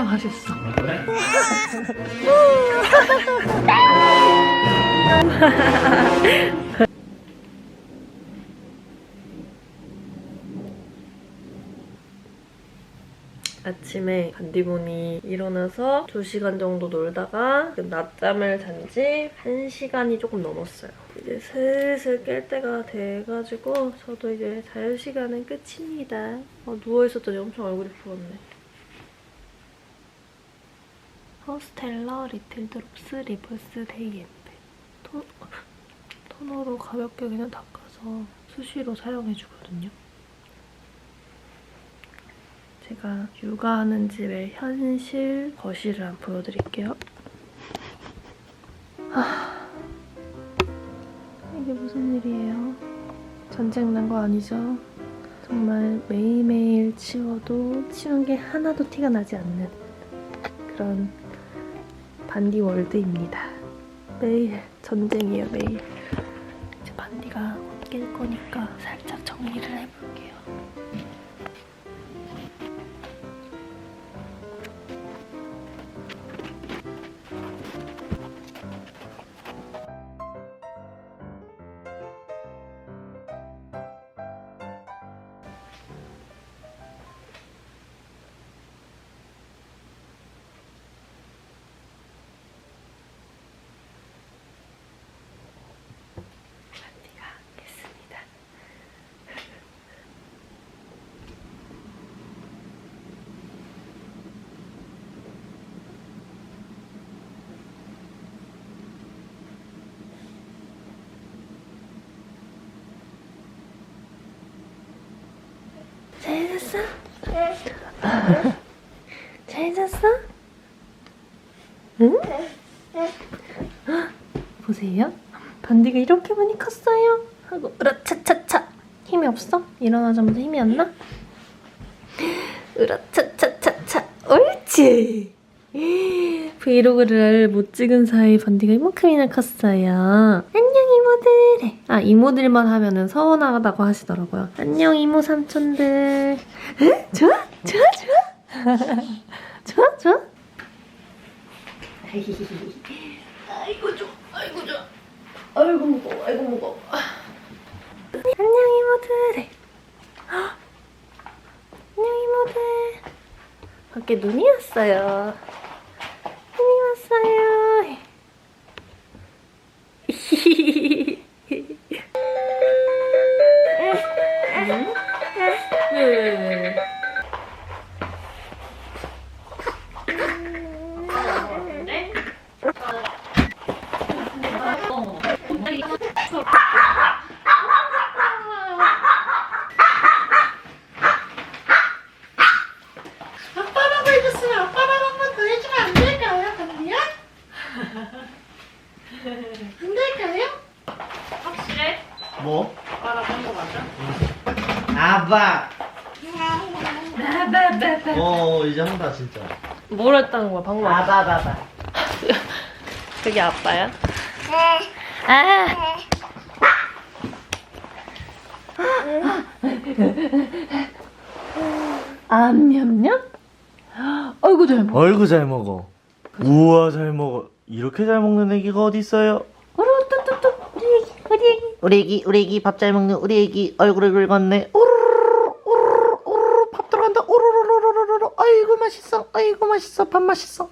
진짜 맛있어. 그래? 아침에 반디몬이 일어나서 2시간 정도 놀다가 지금 낮잠을 잔 지 1시간이 조금 넘었어요. 이제 슬슬 깰 때가 돼가지고 저도 이제 잘 시간은 끝입니다. 어, 누워있었더니 엄청 얼굴이 부었네. 허 스텔러 리틀 드롭스 리버스 데이 앰플 토, 토너로 가볍게 그냥 닦아서 수시로 사용해주거든요. 제가 육아하는 집의 현실 거실을 한번 보여드릴게요. 하... 이게 무슨 일이에요? 전쟁 난 거 아니죠? 정말 매일매일 치워도 치운 게 하나도 티가 나지 않는 그런 반디 월드입니다. 매일 전쟁이에요, 매일. 이제 반디가 곧깰 거니까 살짝 잘 잤어? 응? 보세요. 반디가 이렇게 많이 컸어요. 하고 으라차차차 힘이 없어? 일어나자마자 힘이 안 나? 으라차차차차 옳지. 브이로그를 못 찍은 사이 반디가 이만큼이나 컸어요. 안녕 이모들. 아 이모들만 하면은 서운하다고 하시더라고요. 안녕 이모 삼촌들. 에? 좋아? 좋아 좋아? 좋아 좋아? 아이고 좋아. 아이고 좋아. 아이고 무거워. 아이고 무거워. 안녕 이모들 헉! 안녕 이모들 밖에 눈이 왔어요. 눈이 왔어요. 왜, 왜, 왜, 왜. 아빠라고 해줬으면 아빠라고 한 번 더 해주면 안 될까요, 감디야? 안 될까요? 뭐? 아빠라고 한 거 맞아? 네네네네 어 이제 한다 진짜 뭘 했다는 거야 방금 아바바바 그게 아빠야? 아. 암냠냠? 아이고 잘 먹어. 얼굴 잘 먹어 우와 잘 먹어 이렇게 잘 먹는 애기가 어디 있어요? 어라 뚜뚜뚜 우리 애기 우리 애기. 우리 애기 우리 애기 밥 잘 먹는 우리 애기 얼굴을 긁었네 오르르르 오르르르 오르르 밥 들어간다 오르르르르르 아이고 맛있어 아이고 맛있어 밥 맛있어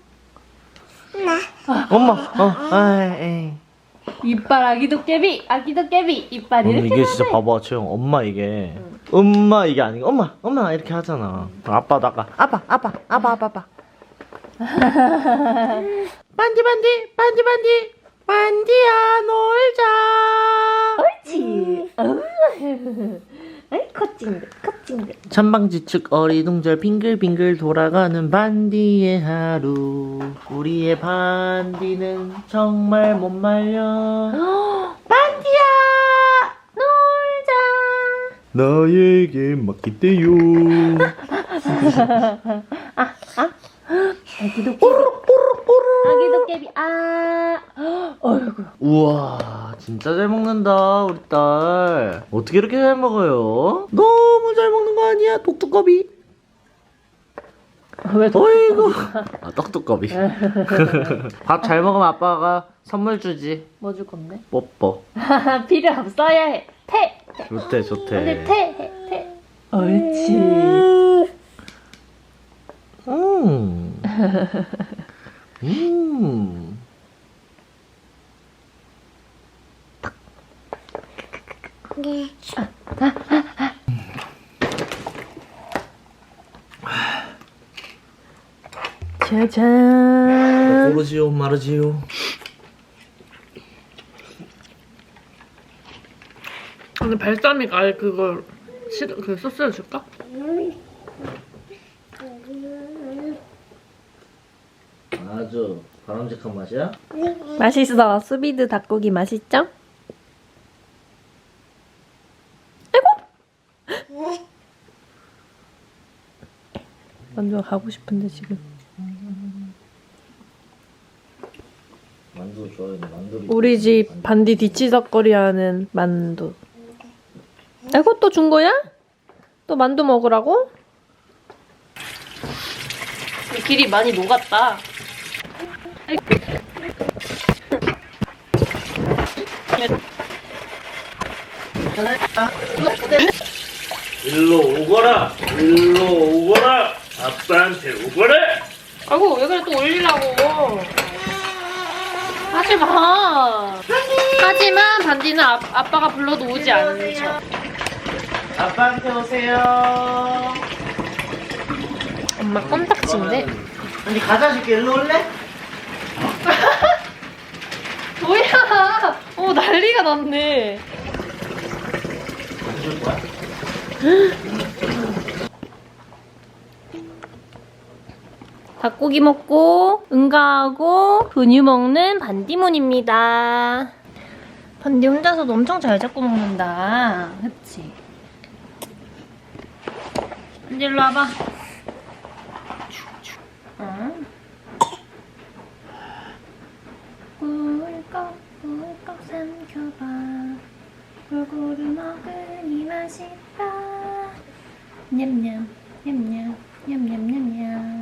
엄마. 어 아이 이빨 아기 도깨비 아기 도깨비. 이빨 이렇게 이게 진짜 봐봐 채영 엄마 이게. 엄마 이게 아니고 엄마 엄마 이렇게 하잖아. 아빠도 아까 아빠 아빠 아빠 아빠 아빠. 반디 반디 반디 반디. 반디야 놀자. 옳지. 컷징글 컷징글. 천방지축 어리둥절 빙글빙글 돌아가는 반디의 하루 우리의 반디는 정말 못 말려 반디야 놀자. 나에게 맡기대요 아기 도깨비. 아기 도깨비 아. 어이구. 우와 진짜 잘 먹는다 우리 딸 어떻게 이렇게 잘 먹어요? 너무 잘 먹는 거 아니야 독두꺼비 왜 어이구. 아 떡두꺼비. 밥 잘 먹으면 아빠가 선물 주지. 뭐 줄 건데? 뽀뽀. 필요 없어야 해. 태. 좋대 좋대. 태. 해, 태. 옳지. 음. 음. 짜잔. 고르지요 마르지요. 근데 발사믹 아예 그걸 싫어 그 소스를 줄까? 아주 바람직한 맛이야. 맛있어. 수비드 닭고기 맛있죠? 아이고. 완전 가고 싶은데 지금. 만두 좋아해. 우리 집 반디 뒤치덕거리하는 만두. 아이고 또준 거야? 또 만두 먹으라고? 이 길이 많이 녹았다. 일로 오거라 일로 오거라 아빠한테 오거라 아이고 왜 그래 또 올리려고. 하지 마. 하지만 반디는 아, 아빠가 불러도 오지 않죠. 아빠한테 오세요. 엄마 껌딱지인데? 언니 과자 줄게 일로 올래? 뭐야? 어 난리가 났네. 줄 거야? 닭고기 먹고 응가하고 분유 먹는 반디몬입니다. 반디 혼자서도 엄청 잘 잡고 먹는다. 그치? 반디 일로 와봐. 응. 꿀꺽 꿀꺽 삼켜봐 골고루 먹으니 맛있다 냠냠 냠냠 냠냠냠냠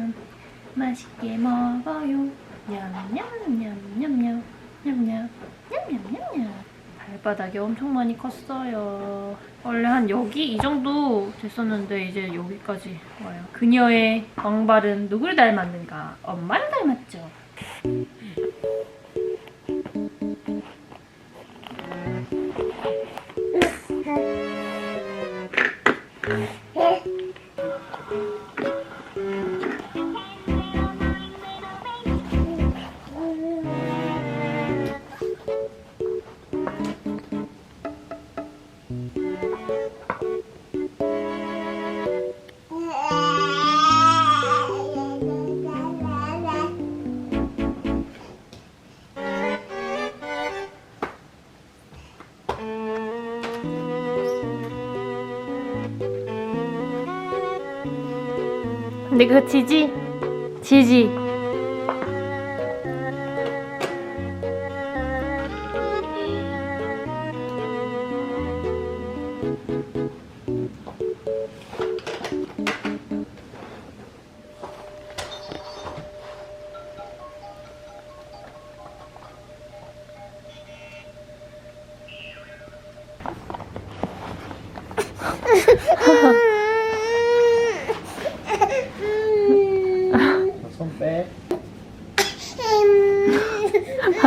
맛있게 먹어요 냠냠냠냠냠 냠냠 냠냠냠냠 발바닥이 엄청 많이 컸어요 원래 한 여기 이 정도 됐었는데 이제 여기까지 와요 그녀의 왕발은 누굴 닮았는가 엄마를 닮았죠 근데 그거 지지? 지지.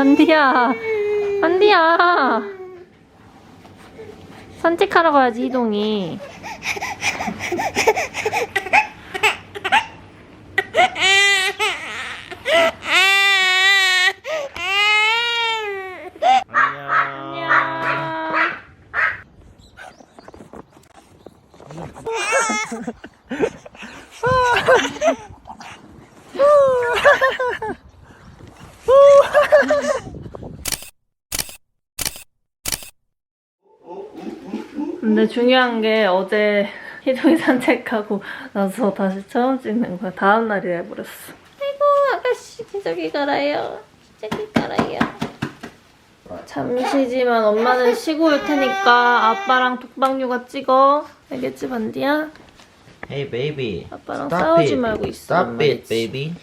반디야. 반디야. 산책하러 가야지, 희동이. 안녕. 안녕. 근데 중요한 게 어제 희동이 산책하고 나서 다시 처음 찍는 거야. 다음 날이 해버렸어. 아이고 아가씨 기저귀 갈아요. 기저귀 갈아요. 잠시지만 엄마는 쉬고 올 테니까 아빠랑 독방육아 찍어. 알겠지 반디야? Hey baby. 아빠랑 Stop 싸우지 it. 말고 있어. Stop 엄마 it, baby.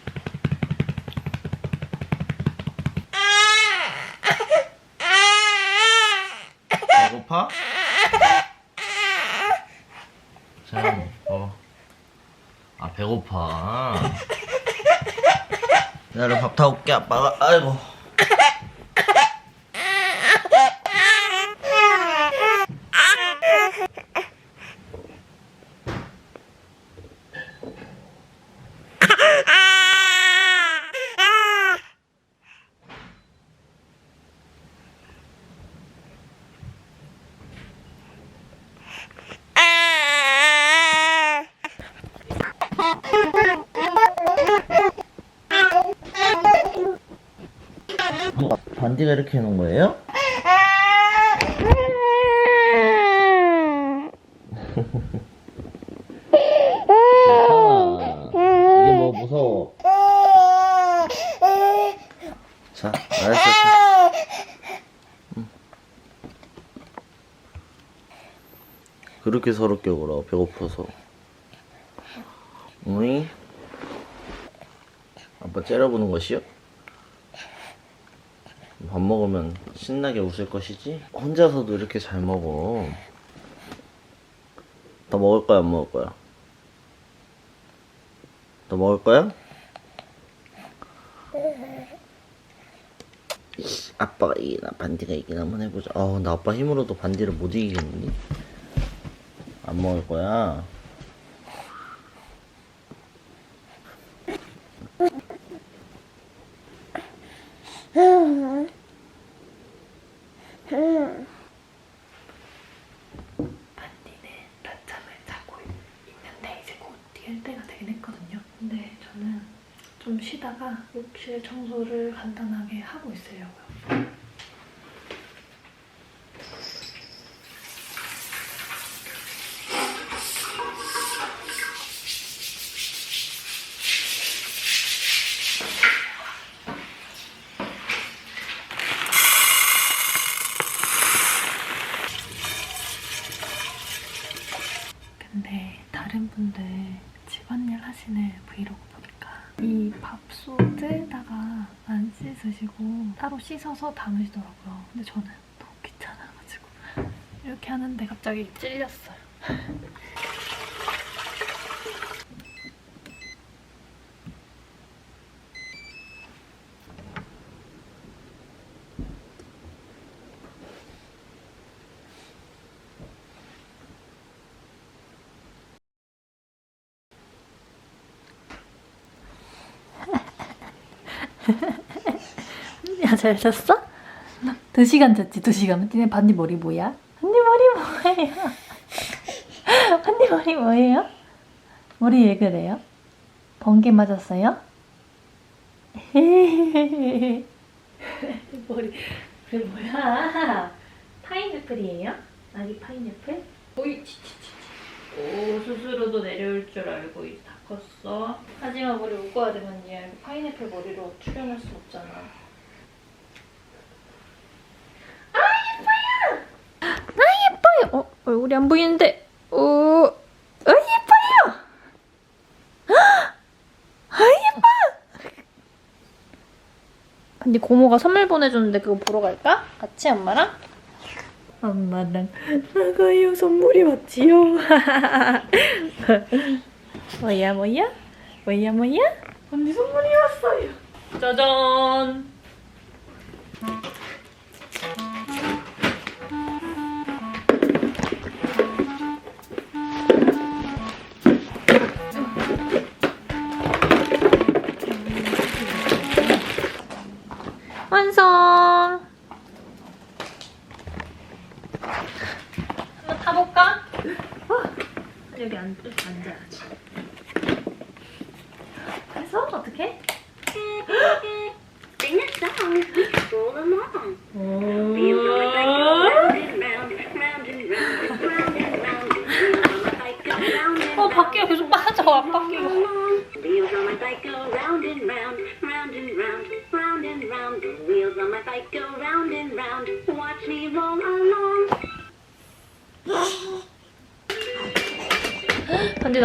배고파? 자, 어. 아 배고파. 나를 밥 타올게 아빠가. 아이고. 뭐, 반디가 이렇게 해놓은 거예요? 괜찮아. 이게 뭐 무서워. 자, 알았어. 자. 응. 그렇게 서럽게 굴어, 배고파서. 어이? 아빠 째려보는 것이요? 밥 먹으면 신나게 웃을 것이지? 혼자서도 이렇게 잘 먹어. 더 먹을 거야, 안 먹을 거야? 더 먹을 거야? 이씨, 아빠가 이기나 반디가 이기나 한번 해보자. 아우 나 아빠 힘으로도 반디를 못 이기겠는데? 안 먹을 거야? 반디는 낮잠을 자고 있는데 이제 곧 뛸 때가 되긴 했거든요. 근데 저는 좀 쉬다가 욕실 청소를 간단하게 하고 있으려고요. 근데 다른 분들 집안일 하시는 브이로그 보니까 이 밥솥에다가 안 씻으시고 따로 씻어서 담으시더라고요. 근데 저는 너무 귀찮아가지고 이렇게 하는데 갑자기 찔렸어요. 야, 잘 잤어? 두 시간 잤지, 두 시간. 니네 반디 머리 뭐야? 반디 머리 뭐예요? 반디 머리 뭐예요? 머리 왜 그래요? 번개 맞았어요? 머리, 머리 뭐야? 파인애플이에요? 아기 파인애플? 오이, 치치치치. 오, 스스로도 내려올 줄 알고 다 컸어. 하지만 머리 묶어야 되면 얘 파인애플 머리로 출연할 수 없잖아. 예뻐요. 어, 얼굴이 안 보이는데. 오, 어, 예뻐요. 아, 예뻐. 근데 고모가 선물 보내줬는데 그거 보러 갈까? 같이 엄마랑? 엄마랑 나가요. 선물이 왔지요. 뭐야, 뭐야? 뭐야, 뭐야? 언니 선물이 왔어요. 짜잔. 완성!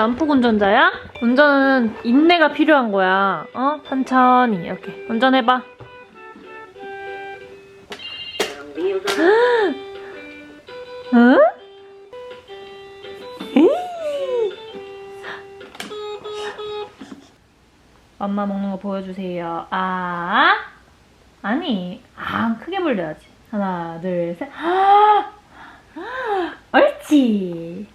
난폭 운전자야? 운전은 인내가 필요한 거야. 어? 천천히 이렇게 운전해봐. 엄마 먹는 거 보여주세요. 아, 아니, 아 크게 벌려야지. 하나, 둘, 셋. 아, 아, 옳지.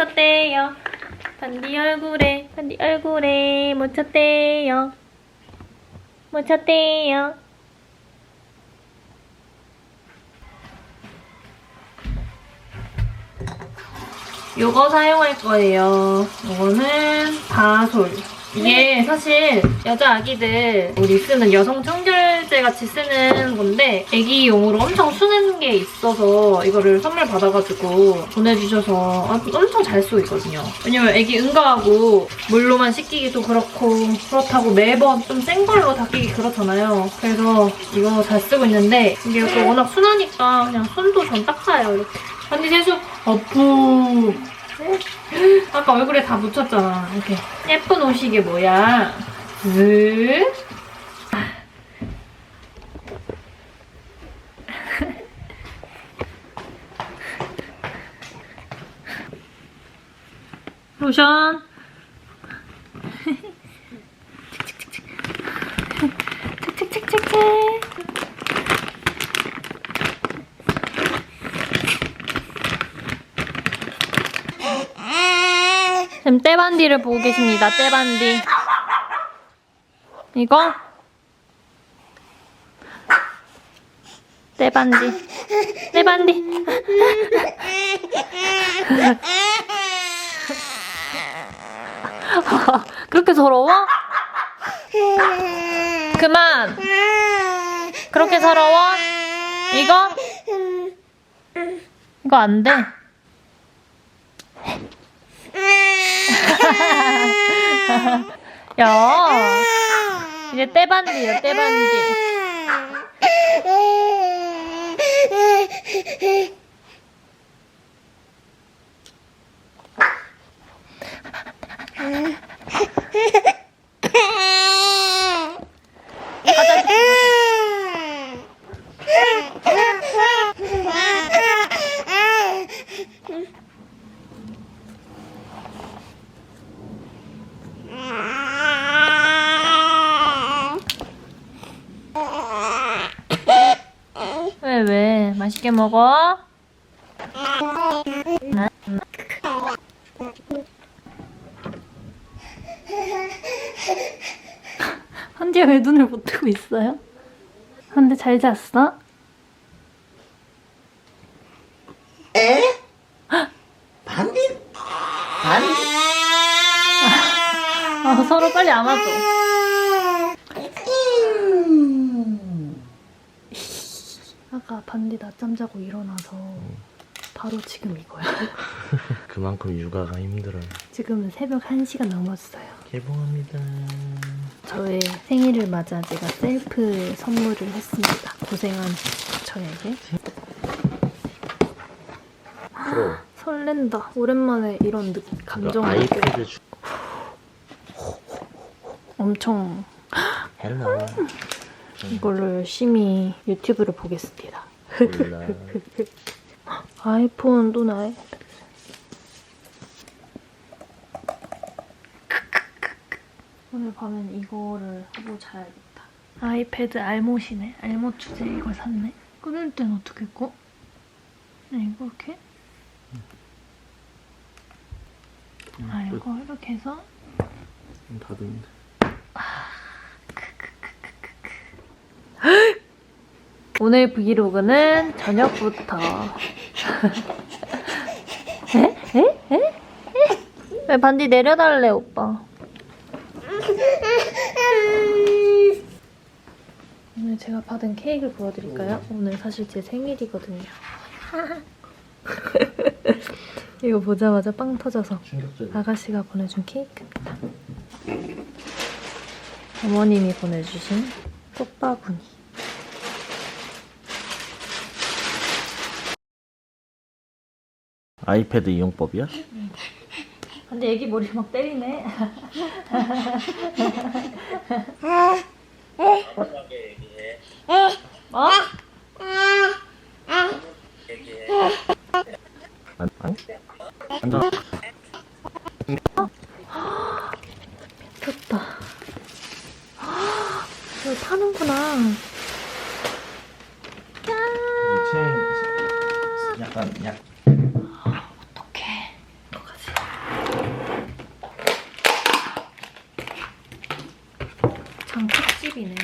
묻혔대요. 반디 얼굴에, 반디 얼굴에 묻혔대요. 묻혔대요. 요거 사용할 거예요. 요거는 바솔. 이게 사실 여자 아기들 우리 쓰는 여성 청결제 같이 쓰는 건데 아기용으로 엄청 순한 게 있어서 이거를 선물 받아가지고 보내주셔서 엄청 잘 쓰고 있거든요. 왜냐면 아기 응가하고 물로만 씻기기도 그렇고 그렇다고 매번 좀 센 걸로 닦이기 그렇잖아요. 그래서 이거 잘 쓰고 있는데 이게 또 워낙 순하니까 그냥 손도 전 닦아요 이렇게. 반디 세수 어프. 아까 얼굴에 다 묻혔잖아. 이렇게 예쁜 옷이 이게 뭐야? 슥. 로션. 칙칙칙칙칙. 지금 떼반디를 보고 계십니다. 떼반디. 이거? 떼반디. 떼반디. 그렇게 서러워? 그만. 그렇게 서러워? 이거? 이거 안 돼. 야, 이제 떼반디야, 떼반디. 맛있게 먹어? 한디야 왜 눈을 못 뜨고 있어요? 한디 잘 잤어? 에? 반디? 반디? 아, 서로 빨리 안아줘. 반디 낮잠 자고 일어나서 바로 지금 이거야. 그만큼 육아가 힘들어요. 지금은 새벽 1시가 넘었어요. 개봉합니다. 저의 생일을 맞아 제가 셀프 선물을 했습니다. 고생한 저에게. 프로. 설렌다. 오랜만에 이런 느, 감정을 느껴. 아이패드 주. 엄청 헬로. 이걸로 열심히 유튜브를 보겠습니다. 몰라. 아이폰 또 나의 오늘 밤엔 이거를 하고 자야겠다. 아이패드 알못이네. 알못 주제 이걸 샀네. 끊을 땐 어떻게 꺼? 네, 이거 이렇게? 아, 이거 이렇게 해서 닫으면 돼. 오늘 브이로그는 저녁부터 에? 에? 에? 에? 왜 반디 내려달래 오빠 오늘 제가 받은 케이크를 보여드릴까요? 오늘 사실 제 생일이거든요 이거 보자마자 빵 터져서. 아가씨가 보내준 케이크입니다 어머님이 보내주신 꽃바구니. 아이패드 이용법이야? 근데 애기 머리 막 때리네. 어? 안, 안? 앉아. 좋다. 이걸 파는구나. 체 약간 약. 어떡해. 어떡하지? 장 특집이네.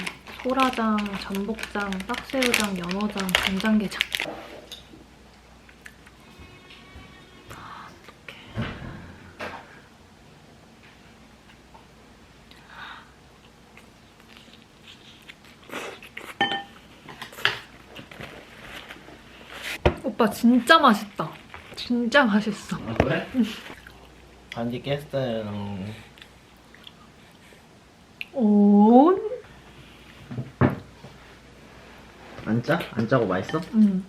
소라장, 전복장, 딱새우장, 연어장, 간장게장. 어떡해. 오빠 진짜 맛있다. 진짜 맛있어. 아, 그래? 반지 깼어요. 오. 안 짜? 안 짜고 맛있어? 음.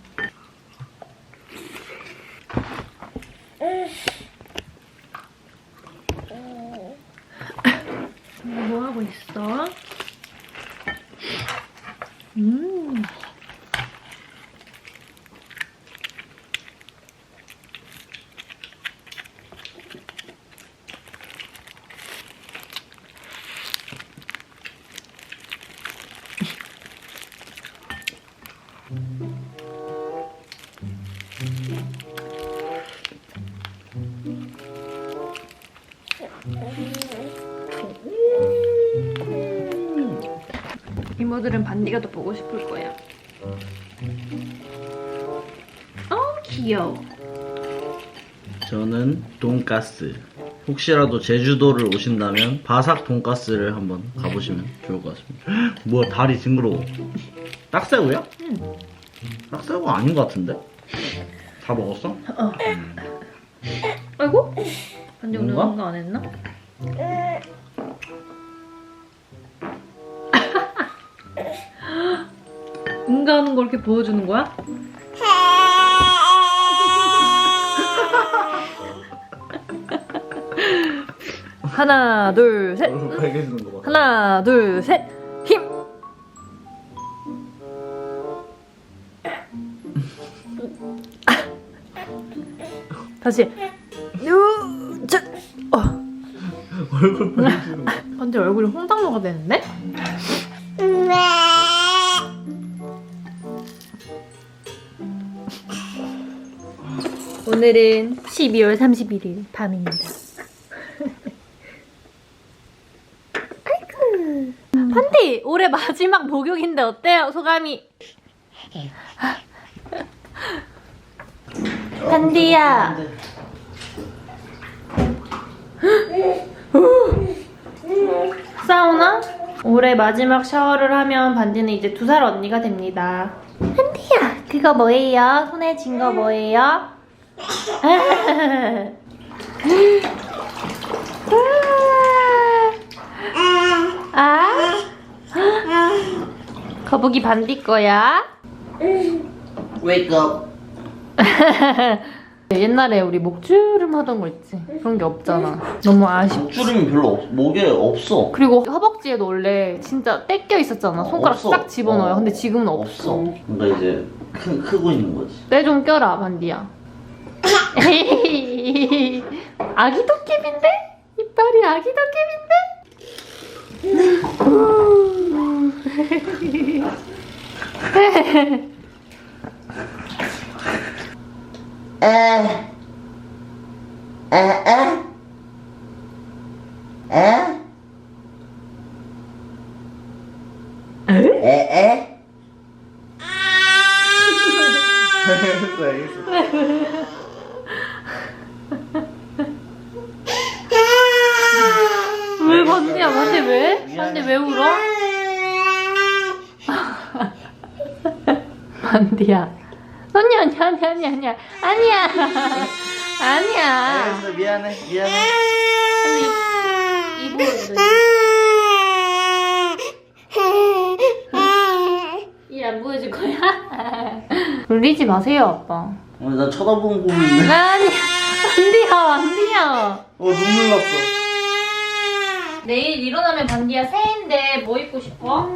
이모들은 반디가 더 보고 싶을 거야. 어 귀여워. 저는 돈가스. 혹시라도 제주도를 오신다면 바삭 돈가스를 한번 가보시면 좋을 것 같습니다. 뭐야 다리 징그러워. 딱새우야? 응. 딱새우가 아닌 것 같은데? 다 먹었어? 아이고. 반디 오늘 뭔가? 응가 안 했나? 응가 하는 걸 이렇게 보여주는 거야? 하나, 둘, 셋. 얼굴 빨개지는 거 봐. 하나, 둘, 셋. 힘. 다시. 얼굴 빨개지는 거. 근데 얼굴이 홍당무가 되는데? 오늘은 12월 31일 밤입니다. 아이고. 판디 올해 마지막 목욕인데 어때요? 소감이? 판디야. 사우나? 올해 마지막 샤워를 하면 반디는 이제 두 살 언니가 됩니다. 한디야, 그거 뭐예요? 손에 쥔 거 뭐예요? 아? 거북이 반디 거야? Wake up. 옛날에 우리 목주름 하던 거 있지? 그런 게 없잖아. 너무 아쉽. 주름이 별로 없, 목에 없어. 그리고 허벅지에도 원래 진짜 떼껴 있었잖아. 손가락 없어. 싹 집어넣어요. 어. 근데 지금은 없어. 없어. 그러니까 이제 크, 크고 있는 거지. 때좀 껴라, 반디야. 아기 도깨비인데? 이빨이 아기 도깨비인데? 왜 반디야? 반디 왜? 반디 왜 울어? 반디야. 아니 아니 아니야. 아니야. 아니야. 알겠어 미안해 미안해. 근데 이안 보여줄 거야? 울리지 마세요 아빠. 오늘 나 쳐다본 꿈이 보는데. 아니 안돼요 안돼요. 어 눈물 났어. 내일 일어나면 반디야. 새해인데 뭐 입고 싶어?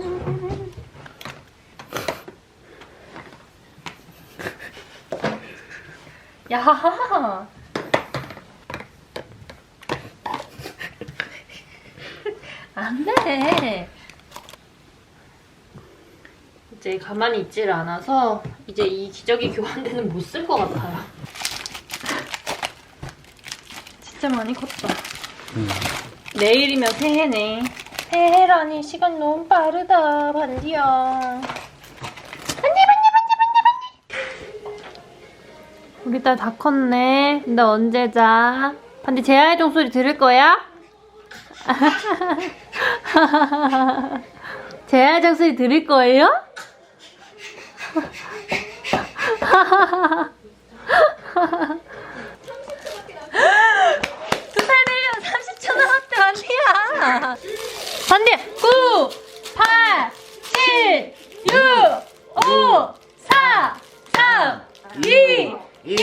야. 안 돼. 이제 가만히 있질 않아서 이제 이 기저귀 교환대는 못 쓸 것 같아요. 진짜 많이 컸다. 내일이면 새해네. 새해라니 시간 너무 빠르다, 반디야. 우리 딸 다 컸네. 근데 언제 자? 반디 제아의 종소리 들을 거야? 제아의 종소리 들을 거예요? 두살 되면 30초 남았대, 반디야. 반디, 9, 8, 7, 6, 5, 4, 3, 2, 一